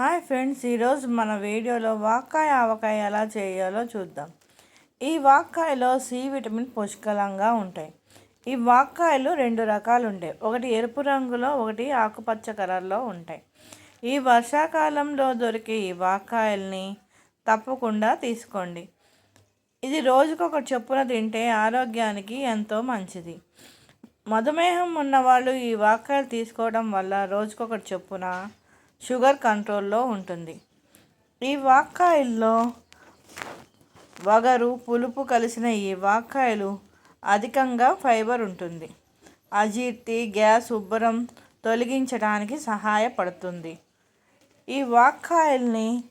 Hi friends ఈరోజు మన వీడియోలో వాక్కాయ ఆవకాయ ఎలా చేయాలో చూద్దాం. ఈ వాక్కాయలో సి విటమిన్ పుష్కలంగా ఉంటాయి. ఈ వాక్కాయలు రెండు రకాలు ఉంటాయి. ఒకటి ఎరుపు రంగులో ఒకటి ఆకుపచ్చ కలర్లో ఉంటాయి. ఈ వర్షాకాలంలో దొరికే ఈ వాక్కాయల్ని తప్పకుండా తీసుకోండి. ఇది రోజుకొక చొప్పున తింటే ఆరోగ్యానికి ఎంతో మంచిది. మధుమేహం ఉన్నవాళ్ళు ఈ వాక్కాయలు తీసుకోవడం వల్ల రోజుకొకటి చొప్పున షుగర్ కంట్రోల్లో ఉంటుంది. ఈ వాక్కాయల్లో వగరు పులుపు కలిసిన ఈ వాక్కాయలు అధికంగా ఫైబర్ ఉంటుంది. అజీర్తి గ్యాస్ ఉబ్బరం తొలగించడానికి సహాయపడుతుంది. ఈ వాక్కాయల్ని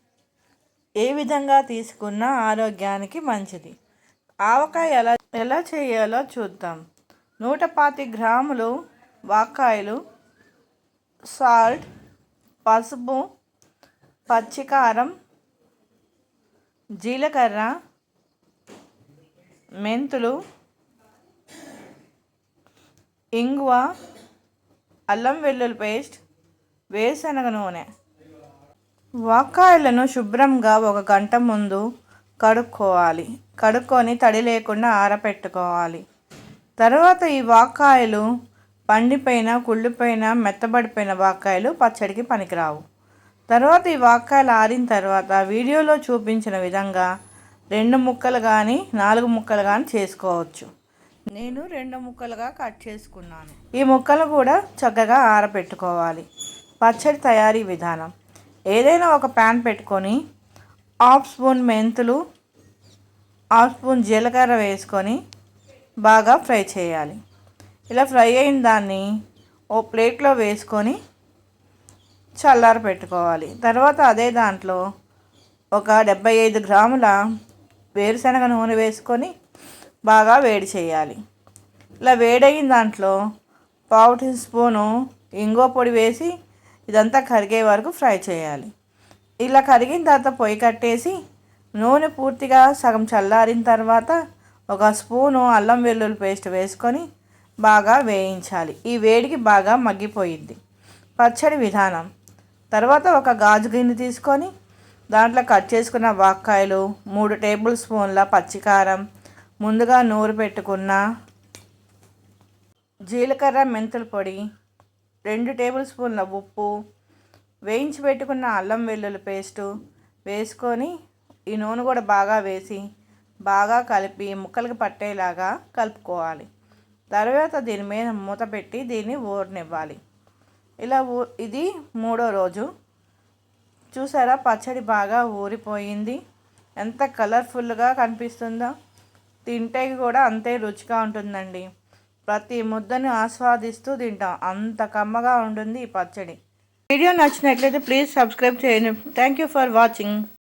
ఏ విధంగా తీసుకున్నా ఆరోగ్యానికి మంచిది. ఆవకాయ ఎలా ఎలా చేయాలో చూద్దాం. నూట పాతి గ్రాములు వాకాయలు సాల్ట్ పసుపు పచ్చికారం జీలకర్ర మెంతులు ఇంగువ అల్లం వెల్లుల్లి పేస్ట్ వేరుశనగ నూనె. వాక్కాయలను శుభ్రంగా ఒక గంట ముందు కడుక్కోవాలి. కడుక్కొని తడి లేకుండా ఆరపెట్టుకోవాలి. తర్వాత ఈ వాక్కాయలు పండిపోయిన కుళ్ళిపోయిన మెత్తబడిపోయిన వాక్కాయలు పచ్చడికి పనికిరావు. తర్వాత ఈ వాక్కాయలు ఆరిన తర్వాత వీడియోలో చూపించిన విధంగా రెండు ముక్కలు కానీ నాలుగు ముక్కలు కానీ చేసుకోవచ్చు. నేను రెండు ముక్కలుగా కట్ చేసుకున్నాను. ఈ ముక్కలు కూడా చక్కగా ఆరబెట్టుకోవాలి. పచ్చడి తయారీ విధానం. ఏదైనా ఒక ప్యాన్ పెట్టుకొని హాఫ్ స్పూన్ మెంతులు హాఫ్ స్పూన్ జీలకర్ర వేసుకొని బాగా ఫ్రై చేయాలి. ఇలా ఫ్రై అయిన దాన్ని ఓ ప్లేట్లో వేసుకొని చల్లారి పెట్టుకోవాలి. తర్వాత అదే దాంట్లో ఒక డెబ్బై ఐదు గ్రాముల వేరుశనగ నూనె వేసుకొని బాగా వేడి చేయాలి. ఇలా వేడైన దాంట్లో పావు టీ స్పూను ఇంగో పొడి వేసి ఇదంతా కరిగే వరకు ఫ్రై చేయాలి. ఇలా కరిగిన తర్వాత పొయ్యి కట్టేసి నూనె పూర్తిగా సగం చల్లారిన తర్వాత ఒక స్పూను అల్లం వెల్లుల్లి పేస్ట్ వేసుకొని బాగా వేయించాలి. ఈ వేడికి బాగా మగ్గిపోయింది పచ్చడి విధానం. తర్వాత ఒక గాజు గిన్నె తీసుకొని దాంట్లో కట్ చేసుకున్న వాక్కాయలు మూడు టేబుల్ స్పూన్ల పచ్చికారం ముందుగా నూరు పెట్టుకున్న జీలకర్ర మెంతుల పొడి రెండు టేబుల్ స్పూన్ల ఉప్పు వేయించి పెట్టుకున్న అల్లం వెల్లుల్లి పేస్టు వేసుకొని ఈ నూనె కూడా బాగా వేసి బాగా కలిపి ముక్కలకి పట్టేలాగా కలుపుకోవాలి. తర్వాత దీని మీద మూత పెట్టి దీన్ని ఊరనివ్వాలి. ఇలా ఊ ఇది మూడో రోజు. చూసారా? పచ్చడి బాగా ఊరిపోయింది. ఎంత కలర్ఫుల్గా కనిపిస్తుందో. తింటే కూడా అంతే రుచిగా ఉంటుందండి. ప్రతి ముద్దను ఆస్వాదిస్తూ తింటాం. అంత కమ్మగా ఉంటుంది ఈ పచ్చడి. వీడియో నచ్చినట్లయితే ప్లీజ్ సబ్స్క్రైబ్ చేయండి. Thank you for watching